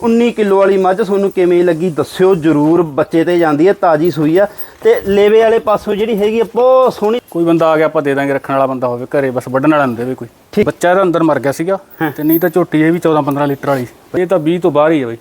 19 kilo ਵਾਲੀ ਮੱਝ ਤੁਹਾਨੂੰ ਕਿਵੇਂ ਲੱਗੀ ਦੱਸਿਓ ਜਰੂਰ ਬੱਚੇ ਤੇ ਜਾਂਦੀ ਹੈ ਤਾਜੀ ਸੂਈ ਆ। ਤੇ ਲੇਵੇ ਵਾਲੇ ਪਾਸੋਂ ਜਿਹੜੀ ਹੈਗੀ ਆ ਬਹੁਤ ਸੋਹਣੀ ਕੋਈ ਬੰਦਾ ਆ ਗਿਆ ਆਪਾਂ ਦੇ ਦਾਂਗੇ ਰੱਖਣ ਵਾਲਾ ਬੰਦਾ ਹੋਵੇ ਘਰੇ ਬਸ ਵੱਢਣ ਵਾਲਾ ਨਹੀਂ ਦੇਵੇ ਕੋਈ। ਬੱਚਾ ਇਹਦਾ ਅੰਦਰ ਮਰ ਗਿਆ ਸੀਗਾ ਤੇ ਨਹੀਂ ਤਾਂ ਝੋਟੀ ਇਹ ਵੀ 14 15 ਲੀਟਰ ਵਾਲੀ। ਇਹ ਤਾਂ 20 ਤੋਂ ਬਾਹਰ ਹੀ ਹੈ ਬਈ।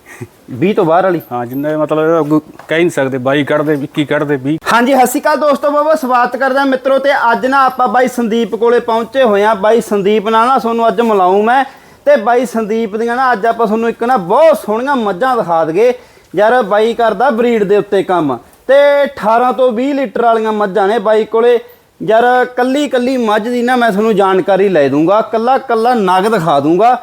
20 ਤੋਂ ਬਾਹਰ ਵਾਲੀ। ਹਾਂ ਜਿੰਨਾ ਮਤਲਬ ਕਹਿ ਨਹੀਂ ਸਕਦੇ 22 ਕੱਢਦੇ 21 ਕੱਢਦੇ 20 ਹਾਂਜੀ ਸਤਿ ਸ਼੍ਰੀ ਅਕਾਲ ਦੋਸਤੋ ਬਾਬਾ ਸਵਾਗਤ ਕਰਦਾ ਮਿੱਤਰੋ ਤੇ ਅੱਜ ਨਾ ਆਪਾਂ ਬਾਈ ਸੰਦੀਪ ਕੋਲੇ ਪਹੁੰਚੇ ਹੋਏ ਆ। ਬਾਈ ਸੰਦੀਪ ਨਾਲ ਨਾ ਤੁਹਾਨੂੰ ਅੱਜ ਮਿਲਾਉਂ ਮੈਂ। ਤੇ ਬਾਈ ਸੰਦੀਪ ਦੀਆਂ ਨਾ ਅੱਜ ਆਪਾਂ ਤੁਹਾਨੂੰ ਇੱਕ ਨਾ ਬਹੁਤ ਸੋਹਣੀਆਂ ਮੱਝਾਂ ਦਿਖਾ ਦਗੇ ਯਾਰ ਬਾਈ ਕਰਦਾ ਬਰੀਡ ਦੇ ਉੱਤੇ ਕੰਮ। ਤੇ 18 ਤੋਂ 20 ਲੀਟਰ ਵਾਲੀਆਂ ਮੱਝਾਂ ਨੇ ਬਾਈ ਕੋਲੇ। ਯਾਰ ਕੱਲੀ ਕੱਲੀ ਮੱਝ ਦੀ ਨਾ ਮੈਂ ਤੁਹਾਨੂੰ ਜਾਣਕਾਰੀ ਲੈ ਦੂੰਗਾ। ਕੱਲਾ ਕੱਲਾ ਨਗ ਦਿਖਾ ਦੂੰਗਾ।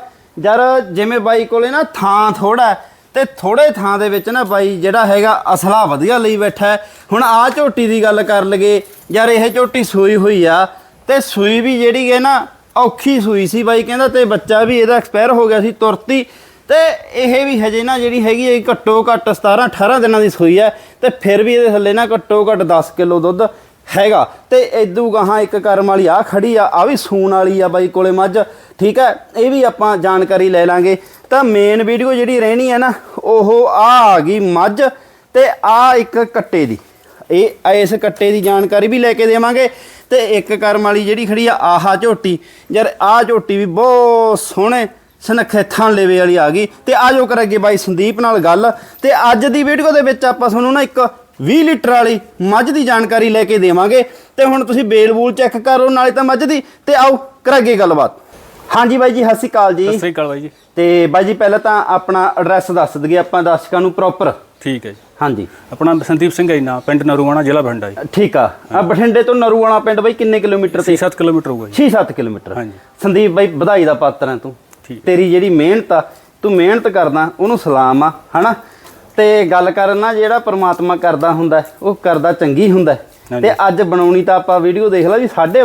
ਯਾਰ ਜਿਵੇਂ ਬਾਈ ਕੋਲੇ ਨਾ ਥਾਂ ਥੋੜਾ ਹੈ, ਤੇ ਥੋੜੇ ਥਾਂ ਦੇ ਵਿੱਚ ਨਾ ਬਾਈ ਜਿਹੜਾ ਹੈਗਾ ਅਸਲਾ ਵਧੀਆ ਲਈ ਬੈਠਾ ਹੁਣ ਆ ਝੋਟੀ ਦੀ ਗੱਲ ਕਰ ਲਗੇ ਯਾਰ ਇਹ ਝੋਟੀ ਸੂਈ ਹੋਈ ਆ ਤੇ ਸੂਈ ਵੀ ਜਿਹੜੀ ਹੈ ਨਾ ਔਖੀ ਸੂਈ ਸੀ ਬਾਈ, ਕਹਿੰਦਾ ਤੇ ਬੱਚਾ ਵੀ ਇਹਦਾ ਐਕਸਪਾਇਰ ਹੋ ਗਿਆ ਸੀ, ਤੁਰਤੀ। ਤੇ ਇਹ ਵੀ ਹਜੇ ਨਾ ਜਿਹੜੀ ਹੈਗੀ ਹੈ ਘੱਟੋ ਘੱਟ 17 18 ਦਿਨਾਂ ਦੀ ਸੂਈ ਹੈ, ਤੇ ਫਿਰ ਵੀ ਇਹਦੇ ਥੱਲੇ ਨਾ ਘੱਟੋ ਘੱਟ 10 ਕਿਲੋ ਦੁੱਧ ਹੈਗਾ। ਤੇ ਇਦੂ ਗਾਹਾਂ ਇੱਕ ਕਰਮ ਵਾਲੀ ਆ ਖੜੀ ਆ ਆ ਵੀ ਸੂਣ ਵਾਲੀ ਆ ਬਾਈ ਕੋਲੇ ਮੱਝ, ਠੀਕ ਹੈ? ਇਹ ਵੀ ਆਪਾਂ ਜਾਣਕਾਰੀ ਲੈ ਲਾਂਗੇ। ਤਾਂ ਮੇਨ ਵੀਡੀਓ ਜਿਹੜੀ ਰਹਿਣੀ ਹੈ ਨਾ, ਉਹ ਆ ਆ ਗਈ ਮੱਝ, ਤੇ ਆ ਇੱਕ ਕੱਟੇ ਦੀ। ਇਹ ਇਸ ਕੱਟੇ ਦੀ ਜਾਣਕਾਰੀ ਵੀ ਲੈ ਕੇ ਦੇਵਾਂਗੇ। ਤੇ ਇੱਕ ਕਰਮ ਵਾਲੀ ਜਿਹੜੀ ਖੜੀ ਆ, ਆਹਾ ਝੋਟੀ। ਯਾਰ, ਆਹ ਝੋਟੀ ਵੀ ਬਹੁਤ ਸੋਹਣੇ ਸਨਖੇ ਥਾਂ ਲੇਵੇ ਵਾਲੀ ਆ ਗਈ। ਤੇ ਆਜੋ ਕਰਾਂਗੇ ਬਾਈ ਸੰਦੀਪ ਨਾਲ ਗੱਲ। ਤੇ ਅੱਜ ਦੀ ਵੀਡੀਓ ਦੇ ਵਿੱਚ ਆਪਾਂ ਤੁਹਾਨੂੰ ਨਾ ਇੱਕ 20 ਲੀਟਰ ਵਾਲੀ ਮੱਝ ਦੀ ਜਾਣਕਾਰੀ ਲੈ ਕੇ ਦੇਵਾਂਗੇ। ਤੇ ਹੁਣ ਤੁਸੀਂ ਬੇਲਬੂਲ ਚੈੱਕ ਕਰੋ, ਨਾਲੇ ਤਾਂ ਮੱਝ ਦੀ। ਤੇ ਆਓ, ਕਰਾਂਗੇ ਗੱਲਬਾਤ। ਹਾਂਜੀ ਬਾਈ ਜੀ ਸਤਿ ਸ਼੍ਰੀ ਅਕਾਲ ਜੀ। ਸਤਿ ਸ੍ਰੀ ਅਕਾਲ ਬਾਈ ਜੀ। ਤੇ ਬਾਈ ਜੀ ਪਹਿਲਾਂ ਤਾਂ ਆਪਣਾ ਐਡਰੈਸ ਦੱਸ ਦਈਏ ਆਪਾਂ ਦਰਸ਼ਕਾਂ ਨੂੰ ਪ੍ਰੋਪਰ ਠੀਕ ਹੈ ਜੀ। ਹਾਂਜੀ। ਆਪਣਾ ਸੰਦੀਪ ਸਿੰਘ ਹੈ ਨਾਂ ਪਿੰਡ ਨਰੂਆਣਾ ਜ਼ਿਲ੍ਹਾ ਬਠਿੰਡਾ ਜੀ। ਠੀਕ ਆ। ਆ ਬਠਿੰਡੇ ਤੋਂ ਨਰੂਵਾਲਾ ਪਿੰਡ ਬਾਈ ਕਿੰਨੇ ਕਿਲੋਮੀਟਰ ਤੇ? 6-7 ਕਿਲੋਮੀਟਰ ਹੋਊਗਾ ਜੀ। 6-7 ਕਿਲੋਮੀਟਰ। ਹਾਂਜੀ। ਸੰਦੀਪ ਬਾਈ ਵਧਾਈ ਦਾ ਪਾਤਰ ਹੈ ਤੂੰ। ਤੇਰੀ ਜਿਹੜੀ ਮਿਹਨਤ ਆ ਤੂੰ ਮਿਹਨਤ ਕਰਦਾ ਉਹਨੂੰ ਸਲਾਮ ਆ ਹਨਾ? ਤੇ ਗੱਲ ਕਰਨਾ ਜਿਹੜਾ ਪ੍ਰਮਾਤਮਾ ਕਰਦਾ ਹੁੰਦਾ ਉਹ ਕਰਦਾ ਚੰਗੀ ਹੁੰਦਾ। ਤੇ ਅੱਜ ਬਣਾਉਣੀ ਤਾਂ ਆਪਾਂ ਵੀਡੀਓ ਦੇਖ ਲਾ ਵੀ 12:30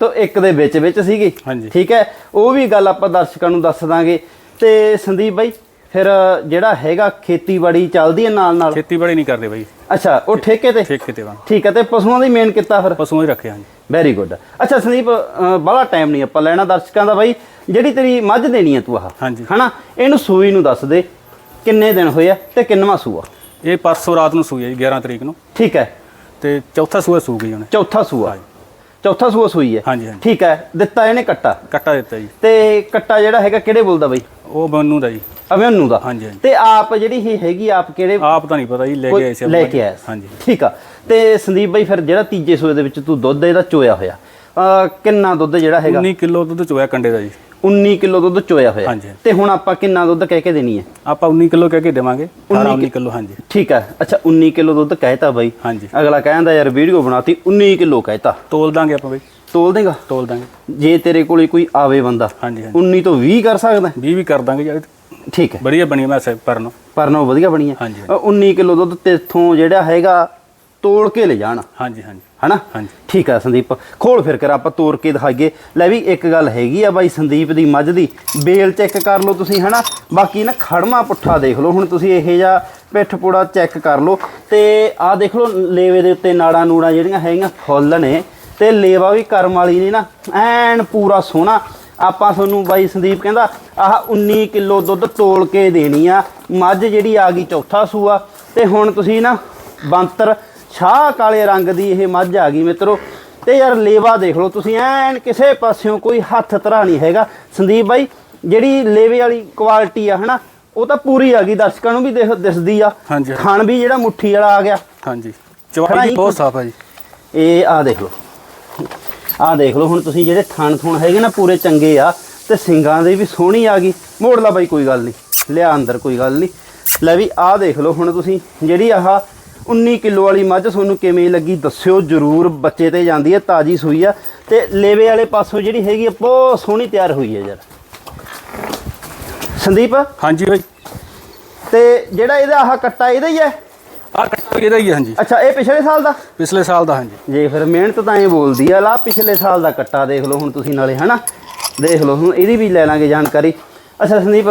ਤੋਂ 1 ਦੇ ਵਿੱਚ ਵਿੱਚ ਸੀਗੀ। ਹਾਂਜੀ। ਠੀਕ ਹੈ? ਉਹ ਵੀ ਗੱਲ ਆਪਾਂ ਦਰਸ਼ਕਾਂ ਨੂੰ ਦੱਸ ਦਾਂਗੇ। ਤੇ ਸੰਦੀਪ ਬਾਈ ਫਿਰ ਜਿਹੜਾ ਹੈਗਾ ਖੇਤੀਬਾੜੀ ਚੱਲਦੀ ਹੈ ਨਾਲ ਨਾਲ? ਖੇਤੀਬਾੜੀ ਨਹੀਂ ਕਰਦੇ ਬਾਈ। ਅੱਛਾ ਉਹ ਠੇਕੇ ਤੇ? ਠੇਕੇ ਤੇ ਵਾਂ। ਠੀਕ ਹੈ ਤੇ ਪਸ਼ੂਆਂ ਦੀ ਮੇਨ ਕੀਤਾ ਫਿਰ? ਪਸ਼ੂਆਂ ਹੀ ਰੱਖੇ ਹਾਂ ਜੀ ਵੈਰੀ ਗੁੱਡ ਅੱਛਾ ਸੰਦੀਪ ਬੜਾ ਟਾਈਮ ਨਹੀਂ ਆਪਾਂ ਲੈਣਾ ਦਰਸ਼ਕਾਂ ਦਾ ਬਾਈ। ਜਿਹੜੀ ਤੇਰੀ ਮੱਝ ਦੇਣੀ ਹੈ ਤੂੰ ਆਹ ਹਾਂਜੀ। ਹਨਾ? ਇਹਨੂੰ ਸੂਈ ਨੂੰ ਦੱਸ ਦੇ ਕਿੰਨੇ ਦਿਨ ਹੋਏ ਆ ਤੇ ਕਿੰਨਵਾਂ ਸੂਆ? ਇਹ ਪਰਸੋਂ ਰਾਤ ਨੂੰ ਸੂਈ ਹੈ ਜੀ 11 ਤਰੀਕ ਨੂੰ। ਠੀਕ ਹੈ। ਤੇ ਚੌਥਾ ਸੂਆ ਸੂ ਗਈ ਉਹਨੇ ਚੌਥਾ ਸੂਆ। ਚੌਥਾ ਸੂਆ ਸੂਈ ਹੈ। ਹਾਂਜੀ, ਹਾਂਜੀ। ਠੀਕ ਹੈ ਦਿੱਤਾ ਇਹਨੇ ਕੱਟਾ। ਕੱਟਾ ਦਿੱਤਾ ਜੀ। ਤੇ ਕੱਟਾ ਜਿਹੜਾ ਹੈਗਾ ਕਿਹੜੇ ਬੋਲਦਾ ਬਾਈ? ਉਹ ਬੰਨੂ ਦਾ ਜੀ। ਅਵਿਆਨੂ ਦਾ। ਹਾਂਜੀ, ਹਾਂਜੀ। ਤੇ ਆਪ ਜਿਹੜੀ ਇਹ ਹੈਗੀ ਆਪ ਕਿਹੜੇ ਆਪ ਤਾਂ ਨਹੀਂ ਪਤਾ ਜੀ ਲੈ ਕੇ ਆਏ ਸੀ ਲੈ ਕੇ ਸੀ। ਹਾਂਜੀ। ਠੀਕ ਆ। ਤੇ ਸੰਦੀਪ ਬਾਈ ਫਿਰ ਜਿਹੜਾ ਤੀਜੇ ਸੂਏ ਦੇ ਵਿੱਚ ਤੂੰ ਦੁੱਧ ਇਹਦਾ ਚੋਇਆ ਹੋਇਆ। ਕਿੰਨਾ ਦੁੱਧ ਜਿਹੜਾ ਹੈਗਾ? 19 ਕਿਲੋ ਦੁੱਧ ਚੋਇਆ ਕੰਡੇ ਦਾ ਜੀ। 19 ਕਿਲੋ ਦੁੱਧ ਚੋਇਆ ਹੋਇਆ। ਹਾਂਜੀ। ਤੇ ਹੁਣ ਆਪਾਂ ਕਿੰਨਾ ਦੁੱਧ ਕਹਿ ਕੇ ਦੇਣੀ ਹੈ? ਆਪਾਂ 19 ਕਿਲੋ ਕਹਿ ਕੇ ਦੇਵਾਂਗੇ। 18 19 ਕਿਲੋ ਹਾਂਜੀ। ਠੀਕ ਹੈ। ਅੱਛਾ 19 ਕਿਲੋ ਦੁੱਧ ਕਹਿਤਾ ਬਾਈ। ਹਾਂਜੀ। ਅਗਲਾ ਕਹਿੰਦਾ ਯਾਰ ਵੀਡੀਓ ਬਣਾਤੀ 19 ਕਿਲੋ ਕਹਿਤਾ। ਤੋਲ ਦਾਂਗੇ ਆਪਾਂ ਬਾਈ। ਤੋਲ ਦੇਗਾ? ਤੋਲ ਦਾਂਗੇ। ਜੇ ਤੇਰੇ ਕੋਲੇ ਕੋਈ ਆਵੇ ਬੰਦਾ ਹਾਂਜੀ ਹਾਂਜੀ। 19 ਤੋਂ 20 ਕਰ ਸਕਦਾ 20 ਵੀ ਕਰ ਦਾਂਗੇ ਜੀ ਠੀਕ ਹੈ। ਵਧੀਆ ਬਣੀ ਮੈਂ ਸੇ ਪਰਨ। ਪਰ ਨਾ ਵਧੀਆ ਬਣੀ ਹੈ। ਹਾਂਜੀ। ਅ, 19 ਕਿਲੋ ਦੁੱਧ ਤੇਥੋਂ ਜਿਹੜਾ ਹੈਗਾ ਤੋਲ ਕੇ ਲੈ ਜਾਣ ਹਾਂਜੀ ਹਾਂਜੀ। ਹਨਾ? ਹਾਂਜੀ। ਠੀਕ ਹੈ ਸੰਦੀਪ ਖੋਲ ਫਿਰ ਕਰ ਆਪਾਂ ਤੋੜ ਕੇ ਦਿਖਾਈਏ। ਲੈ ਵੀ ਇੱਕ ਗੱਲ ਹੈਗੀ ਆ ਬਾਈ ਸੰਦੀਪ ਦੀ ਮੱਝ ਦੀ ਬੇਲ ਚੈੱਕ ਕਰ ਲਓ ਤੁਸੀਂ ਹਨਾ? ਬਾਕੀ ਨਾ ਖੜਮਾ ਪੁੱਠਾ ਦੇਖ ਲਓ ਹੁਣ ਤੁਸੀਂ ਇਹ ਜਿਹਾ ਪਿੱਠ ਪੂੜਾ ਚੈੱਕ ਕਰ ਲਓ। ਤੇ ਆਹ ਦੇਖ ਲਓ ਲੇਵੇ ਦੇ ਉੱਤੇ ਨਾੜਾਂ ਨੂੜਾਂ ਜਿਹੜੀਆਂ ਹੈਗੀਆਂ ਫੁੱਲ ਨੇ। ਤੇ ਲੇਵਾ ਵੀ ਕਰਮ ਵਾਲੀ ਨੇ ਨਾ ਐਨ ਪੂਰਾ ਸੋਹਣਾ। ਆਪਾਂ ਤੁਹਾਨੂੰ ਬਾਈ ਸੰਦੀਪ ਕਹਿੰਦਾ ਆਹ 19 ਕਿਲੋ ਦੁੱਧ ਤੋਲ ਕੇ ਦੇਣੀ ਆ। ਮੱਝ ਜਿਹੜੀ ਆ ਗਈ ਚੌਥਾ ਸੂਆ। ਤੇ ਹੁਣ ਤੁਸੀਂ ਨਾ ਬੰਤਰ ਛਾਹ ਕਾਲੇ ਰੰਗ ਦੀ ਇਹ ਮੱਝ ਆ ਗਈ ਮਿੱਤਰੋ। ਤੇ ਯਾਰ ਲੇਵਾ ਦੇਖ ਲਓ ਤੁਸੀਂ ਐਨ ਕਿਸੇ ਪਾਸਿਓਂ ਕੋਈ ਹੱਥ ਧਰਾ ਨਹੀਂ ਹੈਗਾ। ਸੰਦੀਪ ਬਾਈ ਜਿਹੜੀ ਲੇਵੇ ਵਾਲੀ ਕੁਆਲਿਟੀ ਆ ਹਨਾ ਉਹ ਤਾਂ ਪੂਰੀ ਆ ਗਈ ਦਰਸ਼ਕਾਂ ਨੂੰ ਵੀ ਦੇਖ ਦਿਸਦੀ ਆ। ਹਾਂਜੀ। ਖਾਣ ਵੀ ਜਿਹੜਾ ਮੁੱਠੀ ਵਾਲਾ ਆ ਗਿਆ। ਹਾਂਜੀ। ਚਵਾਈ ਬਹੁਤ ਸਾਫ਼ ਹੈ ਜੀ। ਇਹ ਆ ਦੇਖ ਲਓ। ਆ ਦੇਖ ਲਓ ਹੁਣ ਤੁਸੀਂ ਜਿਹੜੇ ਥਣ ਥੁਣ ਹੈਗੇ ਨਾ ਪੂਰੇ ਚੰਗੇ ਆ ਤੇ ਸਿੰਗਾਂ ਦੇ ਵੀ ਸੋਹਣੀ ਆ ਗਈ। ਮੋੜ ਲਾ ਬਾਈ ਕੋਈ ਗੱਲ ਨਹੀਂ। ਲਿਆ ਅੰਦਰ ਕੋਈ ਗੱਲ ਨਹੀਂ। ਲੈ ਵੀ ਆ ਦੇਖ ਲਓ ਹੁਣ ਤੁਸੀਂ ਜਿਹੜੀ ਆਹ 19 ਕਿਲੋ ਵਾਲੀ ਮੱਝ ਤੁਹਾਨੂੰ ਕਿਵੇਂ ਲੱਗੀ ਦੱਸਿਓ ਜਰੂਰ ਬੱਚੇ ਤੇ ਜਾਂਦੀ ਹੈ ਤਾਜੀ ਸੂਈ ਆ। ਤੇ ਲੇਵੇ ਵਾਲੇ ਪਾਸੋਂ ਜਿਹੜੀ ਹੈਗੀ ਆ, ਬਹੁਤ ਸੋਹਣੀ ਤਿਆਰ ਹੋਈ ਹੈ ਯਾਰ। ਸੰਦੀਪ? ਹਾਂਜੀ ਬਾਈ। ਤੇ ਜਿਹੜਾ ਇਹਦਾ ਆਹ ਕੱਟਾ ਇਹਦਾ ਹੀ ਹੈ? ਆ ਕੱਟਾ ਇਹਦਾ ਹੀ ਹੈ ਹਾਂਜੀ। ਅੱਛਾ ਇਹ ਪਿਛਲੇ ਸਾਲ ਦਾ? ਪਿਛਲੇ ਸਾਲ ਦਾ ਹਾਂਜੀ। ਜੇ ਫਿਰ ਮਿਹਨਤ ਤਾਂ ਇਹ ਬੋਲਦੀ ਆ ਲਾ ਪਿਛਲੇ ਸਾਲ ਦਾ ਕੱਟਾ ਦੇਖ ਲਓ ਹੁਣ ਤੁਸੀਂ ਨਾਲੇ ਹਨਾ? ਦੇਖ ਲਓ ਹੁਣ ਇਹਦੀ ਵੀ ਲੈ ਲਾਂਗੇ ਜਾਣਕਾਰੀ। ਅੱਛਾ ਸੰਦੀਪ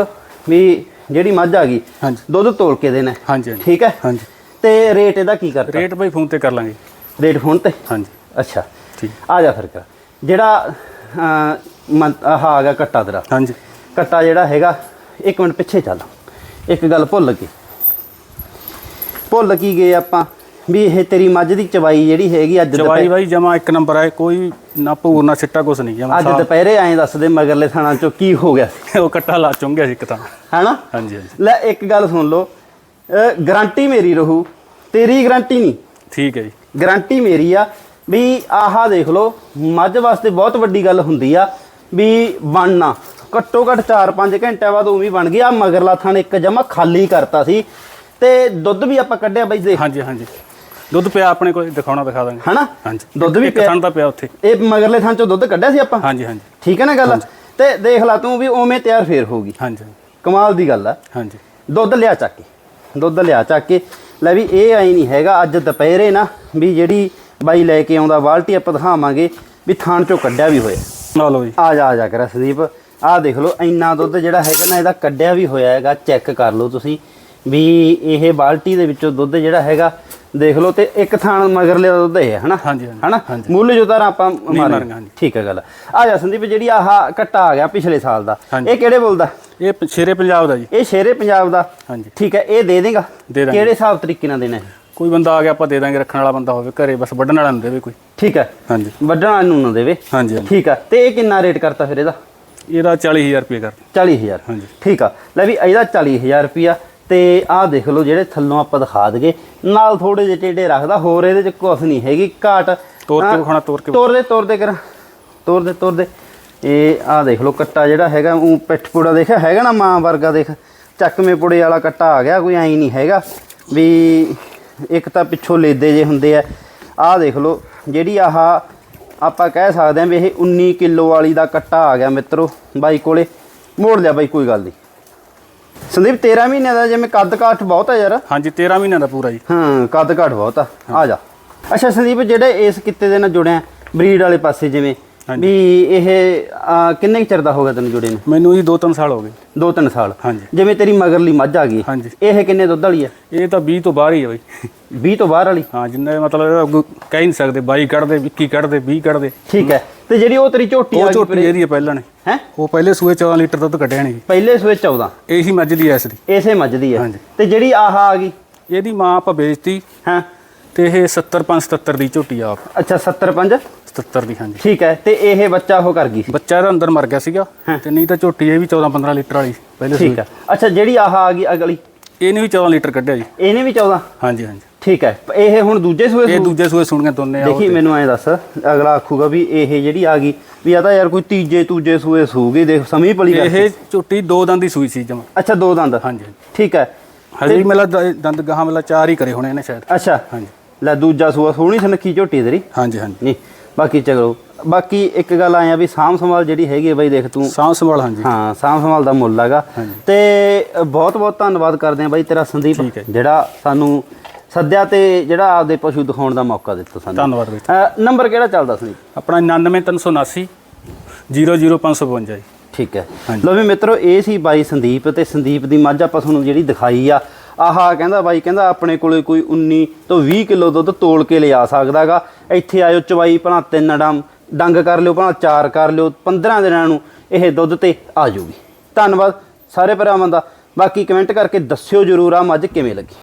ਵੀ ਜਿਹੜੀ ਮੱਝ ਆ ਗਈ ਹਾਂਜੀ। ਦੁੱਧ ਤੋਲ ਕੇ ਦੇਣਾ। ਹਾਂਜੀ ਹਾਂਜੀ। ਠੀਕ ਹੈ? ਹਾਂਜੀ। ਤੇ ਰੇਟ ਇਹਦਾ ਕੀ ਕਰਦਾ ਰੇਟ ਬਾਈ ਫੋਨ ਤੇ ਕਰ ਲਾਂਗੇ। ਰੇਟ ਫੋਨ ਤੇ? ਹਾਂਜੀ। ਅੱਛਾ। ਠੀਕ। ਆ ਜਾ ਫਿਰ ਕਰ। ਜਿਹੜਾ ਆਹ ਆ ਗਿਆ ਕੱਟਾ ਤੇਰਾ। ਹਾਂਜੀ। ਕੱਟਾ ਜਿਹੜਾ ਹੈਗਾ ਇੱਕ ਮਿੰਟ ਪਿੱਛੇ ਚੱਲ। ਇੱਕ ਗੱਲ ਭੁੱਲ ਗਏ ਭੁੱਲ ਕੀ ਗਏ ਆਪਾਂ? ਵੀ ਇਹ ਤੇਰੀ ਮੱਝ ਦੀ ਚਵਾਈ ਜਿਹੜੀ ਹੈਗੀ ਅੱਜ ਚਵਾਈ ਬਾਈ ਜਮਾ ਇੱਕ ਨੰਬਰ ਹੈ ਕੋਈ ਨਾ ਭੂਰ ਨਾ ਛਿੱਟਾ ਕੁਛ ਨਹੀਂ। ਜਮਾ ਅੱਜ ਦੁਪਹਿਰੇ ਐਂ ਦੱਸਦੇ ਮਗਰਲੇ ਥਾਣਾ ਚੋਂ ਕੀ ਹੋ ਗਿਆ ਸੀ। ਉਹ ਕੱਟਾ ਲਾ ਚੁੰਗਿਆ ਸੀ ਇੱਕ ਤਾਂ ਹੈਨਾ? ਹਾਂਜੀ ਹਾਂਜੀ। ਲੈ ਇੱਕ ਗੱਲ ਸੁਣ ਲਓ। ਗਾਰੰਟੀ ਮੇਰੀ ਰਹੂ। ਤੇਰੀ ਗਾਰੰਟੀ ਨਹੀਂ। ਠੀਕ ਹੈ ਜੀ। ਗਾਰੰਟੀ ਮੇਰੀ ਆ ਵੀ ਆਹਾ ਦੇਖ ਲਓ ਮੱਝ ਵਾਸਤੇ ਬਹੁਤ ਵੱਡੀ ਗੱਲ ਹੁੰਦੀ ਆ ਵੀ ਬਣਨਾ। ਘੱਟੋ ਘੱਟ 4-5 ਘੰਟਿਆਂ ਬਾਅਦ ਉਵੇਂ ਬਣ ਗਿਆ ਮਗਰਲਾ ਥਣ ਇੱਕ ਜਮਾ ਖਾਲੀ ਕਰਤਾ ਸੀ। ਤੇ ਦੁੱਧ ਵੀ ਆਪਾਂ ਕੱਢਿਆ ਬਈ ਦੇਖ। ਹਾਂਜੀ ਹਾਂਜੀ। ਦੁੱਧ ਪਿਆ ਆਪਣੇ ਕੋਲ ਦਿਖਾਉਣਾ ਦਿਖਾ ਦਾਂਗੇ। ਹਨਾ? ਹਾਂਜੀ। ਦੁੱਧ ਵੀ ਪਿਆ। ਥਣ ਤਾਂ ਪਿਆ ਉੱਥੇ। ਇਹ ਮਗਰਲੇ ਥਣ ਚੋਂ ਦੁੱਧ ਕੱਢਿਆ ਸੀ ਆਪਾਂ? ਹਾਂਜੀ ਹਾਂਜੀ। ਠੀਕ ਹੈ ਨਾ ਗੱਲ? ਤੇ ਦੇਖ ਲਾ ਤੂੰ ਵੀ ਉਵੇਂ ਤਿਆਰ ਫੇਰ ਹੋਊਗੀ ਹਾਂਜੀ। ਕਮਾਲ ਦੀ ਗੱਲ ਆ। ਹਾਂਜੀ। ਦੁੱਧ ਲਿਆ ਚੱਕ ਕੇ। ਦੁੱਧ ਲਿਆ ਚੱਕ ਕੇ। ਲੈ ਵੀ ਇਹ ਆਈ ਨਹੀਂ ਹੈਗਾ ਅੱਜ ਦੁਪਹਿਰੇ ਨਾ ਵੀ ਜਿਹੜੀ ਬਾਈ ਲੈ ਕੇ ਆਉਂਦਾ ਬਾਲਟੀ ਆਪਾਂ ਦਿਖਾਵਾਂਗੇ ਵੀ ਥਾਣ ਚੋਂ ਕੱਢਿਆ ਵੀ ਹੋਇਆ। ਆ ਲਓ ਜੀ। ਆ ਜਾ ਆ ਜਾ ਕਰ ਸੰਦੀਪ ਆਹ ਦੇਖ ਲਓ ਇੰਨਾ ਦੁੱਧ ਜਿਹੜਾ ਹੈਗਾ ਨਾ ਇਹਦਾ ਕੱਢਿਆ ਵੀ ਹੋਇਆ ਹੈਗਾ। ਚੈੱਕ ਕਰ ਲਓ ਤੁਸੀਂ ਵੀ ਇਹ ਬਾਲਟੀ ਦੇ ਵਿੱਚੋਂ ਦੁੱਧ ਜਿਹੜਾ ਹੈਗਾ ਦੇਖ ਲਓ ਤੇ ਇੱਕ ਥਾਣ ਮਗਰਲੇ ਦੁੱਧ ਹੈ ਹਨਾ? ਹਨਾ। ਮੁੱਲ ਜੋ ਤਾਂ ਆਪਾਂ ਮਾਰੇ ਮਾਰਾਂਗੇ। ਠੀਕ ਹੈ ਗੱਲ। ਆ ਜਾ ਸੰਦੀਪ ਜਿਹੜੀ ਆਹ ਕੱਟਾ ਆ ਗਿਆ ਪਿਛਲੇ ਸਾਲ ਦਾ। ਇਹ ਕਿਹੜੇ ਬੋਲਦਾ ਇਹ ਸ਼ੇਰੇ ਪੰਜਾਬ ਦਾ ਜੀ। ਇਹ ਸ਼ੇਰੇ ਪੰਜਾਬ ਦਾ। ਹਾਂਜੀ। ਠੀਕ ਹੈ ਇਹ ਦੇ ਦੇਗਾ। ਕਿਹੜੇ ਹਿਸਾਬ ਤਰੀਕੇ ਨਾਲ ਦੇਣਾ ਹੈ ਕੋਈ ਬੰਦਾ ਆ ਗਿਆ ਆਪਾਂ ਦੇ ਦਾਂਗੇ ਰੱਖਣ ਵਾਲਾ ਬੰਦਾ ਹੋਵੇ ਘਰੇ ਬਸ ਵੱਢਣ ਵਾਲਾ ਨੂੰ ਦੇਵੇ ਕੋਈ। ਠੀਕ ਹੈ। ਹਾਂਜੀ। ਵੱਢਣਾ ਨੂੰ ਨਾ ਦੇਵੇ। ਹਾਂਜੀ ਠੀਕ ਆ ਤੇ ਇਹ ਕਿੰਨਾ ਰੇਟ ਕਰਤਾ ਫਿਰ ਇਹਦਾ? ਇਹਦਾ 40000 ਰੁਪਏ ਕਰ 40000 ਹਾਂਜੀ। ਠੀਕ ਆ। ਲੈ ਵੀ ਇਹਦਾ 40000 ਰੁਪਿਆ ਤੇ ਆਹ ਦੇਖ ਲਓ ਜਿਹੜੇ ਥੱਲੋਂ ਆਪਾਂ ਦਿਖਾ ਦਗੇ ਨਾਲ ਥੋੜੇ ਜਿਹੇ ਟੇਡੇ ਰੱਖਦਾ ਹੋਰ ਇਹਦੇ ਚ ਕੁਝ ਨਹੀਂ ਹੈਗੀ ਘਾਟ। ਤੋਰ ਕੇ ਵਿਖਾਉਣਾ, ਤੋਰ ਕੇ ਤੋਰ ਦੇ ਤੋਰ ਦੇ ਕਰ। ਤੋਰ ਦੇ ਤੋਰ ਦੇ। ਇਹ ਆਹ ਦੇਖ ਲਓ ਕੱਟਾ ਜਿਹੜਾ ਹੈਗਾ ਉਹ ਪਿੱਠ ਪੂੜਾ ਦੇਖਿਆ ਹੈਗਾ ਨਾ ਮਾਂ ਵਰਗਾ ਦੇਖ। ਚੱਕਵੇਂ ਪੁੜੇ ਵਾਲਾ ਕੱਟਾ ਆ ਗਿਆ ਕੋਈ ਐਂ ਨਹੀਂ ਹੈਗਾ। ਵੀ ਇੱਕ ਤਾਂ ਪਿੱਛੋਂ ਲੇਦੇ ਜੇ ਹੁੰਦੇ ਆ। ਆਹ ਦੇਖ ਲਓ ਜਿਹੜੀ ਆਹ ਆਪਾਂ ਕਹਿ ਸਕਦੇ ਹਾਂ ਵੀ ਇਹ 19 ਕਿਲੋ ਵਾਲੀ ਦਾ ਕੱਟਾ ਆ ਗਿਆ ਮਿੱਤਰੋ ਬਾਈ ਕੋਲੇ। ਮੋੜ ਲਿਆ ਬਾਈ ਕੋਈ ਗੱਲ ਨਹੀਂ। ਸੰਦੀਪ 13 ਮਹੀਨਿਆਂ ਦਾ ਜਿਵੇਂ ਕੱਦ ਕਾਠ ਬਹੁਤ ਆ ਯਾਰ। ਹਾਂਜੀ 13 ਮਹੀਨਿਆਂ ਦਾ ਪੂਰਾ ਜੀ। ਹਾਂ ਕੱਦ ਕਾਠ ਬਹੁਤ ਆ। ਆ ਜਾ। ਅੱਛਾ ਸੰਦੀਪ ਜਿਹੜੇ ਇਸ ਕਿੱਤੇ ਦੇ ਨਾਲ ਜੁੜਿਆ ਬਰੀਡ ਵਾਲੇ ਪਾਸੇ ਜਿਵੇਂ। ਵੀ ਇਹ ਆ, ਕਿੰਨੇ ਚਿਰ ਦਾ ਹੋ ਗਿਆ ਤੈਨੂੰ ਜੁੜੇ ਨੂੰ? ਮੈਨੂੰ ਜੀ 2-3 ਸਾਲ ਹੋ ਗਏ। 2-3 ਸਾਲ। ਹਾਂਜੀ। ਜਿਵੇਂ ਤੇਰੀ ਮਗਰਲੀ ਮੱਝ ਆ ਗਈ। ਹਾਂਜੀ। ਇਹ ਕਿੰਨੇ ਦੁੱਧ ਵਾਲੀ ਆ? ਇਹ ਤਾਂ 20 ਤੋਂ ਬਾਹਰ ਹੀ ਹੈ ਬਈ। 20 ਤੋਂ ਬਾਹਰ ਵਾਲੀ? ਹਾਂ ਜਿੰਨੇ ਮਤਲਬ ਕਹਿ ਨਹੀਂ ਸਕਦੇ 22 ਕੱਢਦੇ 21 ਕੱਢਦੇ 20 ਕੱਢਦੇ। ਠੀਕ ਹੈ। ਤੇ ਜਿਹੜੀ ਉਹ ਤੇਰੀ ਝੋਟੀ ਆ ਉਹ ਝੋਟੀ ਇਹਦੀ ਹੈ ਪਹਿਲਾਂ ਨੇ। ਹੈ? ਉਹ ਪਹਿਲੇ ਸੂਏ 14 ਲੀਟਰ ਦੁੱਧ ਕੱਢਿਆ ਨੇ ਪਹਿਲੇ ਸੂਏ 14 ਇਹੀ ਮੱਝ ਦੀ ਐਸ ਦੀ। ਇਸੇ ਮੱਝ ਦੀ ਹਾਂਜੀ। ਤੇ ਜਿਹੜੀ ਆਹ ਆ ਗਈ? ਇਹਦੀ ਮਾਂ ਆਪਾਂ ਵੇਚਤੀ। ਹਾਂ? ਤੇ ਇਹ 75 77 ਦੀ ਝੋਟੀ ਆ ਆਪ। ਅੱਛਾ 75 77 ਦੀ ਹਾਂਜੀ। ਠੀਕ ਹੈ ਤੇ ਇਹ ਬੱਚਾ ਉਹ ਕਰ ਗਈ ਸੀ? ਬੱਚਾ ਇਹਦਾ ਅੰਦਰ ਮਰ ਗਿਆ ਸੀਗਾ। ਤੇ ਨਹੀਂ ਤਾਂ ਝੋਟੀ ਇਹ ਵੀ 14 15 ਲੀਟਰ ਵਾਲੀ ਪਹਿਲੇ ਸੂਏ। ਠੀਕ ਹੈ ਅੱਛਾ ਜਿਹੜੀ ਆਹ ਆ ਗਈ ਅਗਲੀ? ਇਹਨੇ ਵੀ 14 ਲੀਟਰ ਕੱਢਿਆ ਜੀ। ਇਹਨੇ ਵੀ 14 ਹਾਂਜੀ ਹਾਂਜੀ। ਠੀਕ ਹੈ ਇਹ ਹੁਣ ਦੂਜੇ ਸੂਏ ਇਹ ਦੂਜੇ ਸੂਏ ਸੁਣੀਆਂ ਦੋਨੇ ਆ ਉਹ ਦੇਖੀ। ਮੈਨੂੰ ਐਂ ਦੱਸ ਅਗਲਾ ਆਖੂਗਾ ਵੀ ਇਹ ਜਿਹੜੀ ਆ ਗਈ ਵੀ ਆ ਤਾਂ ਯਾਰ ਕੋਈ ਤੀਜੇ ਤੂਜੇ ਸੂਏ ਸੂਗੀ ਦੇਖ ਸਮੀ ਪਲੀ ਕਰ ਇਹ ਝੋਟੀ ਦੋ ਦੰਦ ਦੀ ਸੂਈ ਸੀ ਜਮਾ। ਅੱਛਾ ਦੋ ਦੰਦ। ਹਾਂਜੀ। ਠੀਕ ਹੈ। ਹਜੇ ਮੇਲਾ ਦੰਦ ਗਾਹਾਂ ਮੇਲਾ ਚਾਰ ਹੀ ਕਰੇ ਹੋਣੇ ਨੇ ਸ਼ਾਇਦ। ਅੱਛਾ। ਹਾਂਜੀ। ਲੈ ਦੂਜਾ ਸੂਆ ਸੋਹਣੀ ਸੁਨੱਖੀ ਝੋਟੀ ਤੇਰੀ। ਹਾਂਜੀ ਹਾਂਜੀ। ਨਹੀਂ ਬਾਕੀ ਚਲੋ ਬਾਕੀ ਇੱਕ ਗੱਲ ਆਇਆ ਵੀ ਸਾਂਭ ਸੰਭਾਲ ਜਿਹੜੀ ਹੈਗੀ ਬਾਈ ਦੇਖ ਤੂੰ। ਸਾਂਭ ਸੰਭਾਲ ਹਾਂਜੀ। ਹਾਂ ਸਾਂਭ ਸੰਭਾਲ ਦਾ ਮੁੱਲ ਹੈਗਾ। ਤੇ ਬਹੁਤ ਬਹੁਤ ਧੰਨਵਾਦ ਕਰਦੇ ਹਾਂ ਬਾਈ ਤੇਰਾ ਸੰਦੀਪ। ਜਿਹੜਾ ਸਾਨੂੰ ਸੱਦਿਆ ਤੇ ਜਿਹੜਾ ਆਪਦੇ ਪਸ਼ੂ ਦਿਖਾਉਣ ਦਾ ਮੌਕਾ ਦਿੱਤਾ ਸਾਨੂੰ। ਧੰਨਵਾਦ ਬਈ ਅ, ਨੰਬਰ ਕਿਹੜਾ ਚੱਲਦਾ ਸੰਦੀਪ ਆਪਣਾ 99379 00552 ਜੀ। ਠੀਕ ਹੈ। ਲੋ ਵੀ ਮਿੱਤਰੋ ਇਹ ਸੀ ਬਾਈ ਸੰਦੀਪ ਤੇ ਸੰਦੀਪ ਦੀ ਮੱਝ ਆਪਾਂ ਤੁਹਾਨੂੰ ਜਿਹੜੀ ਦਿਖਾਈ ਆ। ਆਹਾ ਕਹਿੰਦਾ ਬਾਈ ਕਹਿੰਦਾ ਆਪਣੇ ਕੋਲੇ ਕੋਈ 19 ਤੋਂ 20 ਕਿਲੋ ਦੁੱਧ ਤੋਲ ਕੇ ਲਿਆ ਸਕਦਾਗਾ। ਇੱਥੇ ਆਇਓ ਚਵਾਈ ਭਲਾ ਤਿੰਨ ਡੰਮ ਡੰਗ ਕਰ ਲਿਓ ਭਲਾ ਚਾਰ ਕਰ ਲਿਓ 15 ਦਿਨਾਂ ਨੂੰ ਇਹ ਦੁੱਧ ਤੇ ਆ ਜਾਊਗੀ। ਧੰਨਵਾਦ ਸਾਰੇ ਭਰਾਵਾਂ ਦਾ। ਬਾਕੀ ਕਮੈਂਟ ਕਰਕੇ ਦੱਸਿਓ ਜਰੂਰ ਆ ਮੱਝ ਕਿਵੇਂ ਲੱਗੀ।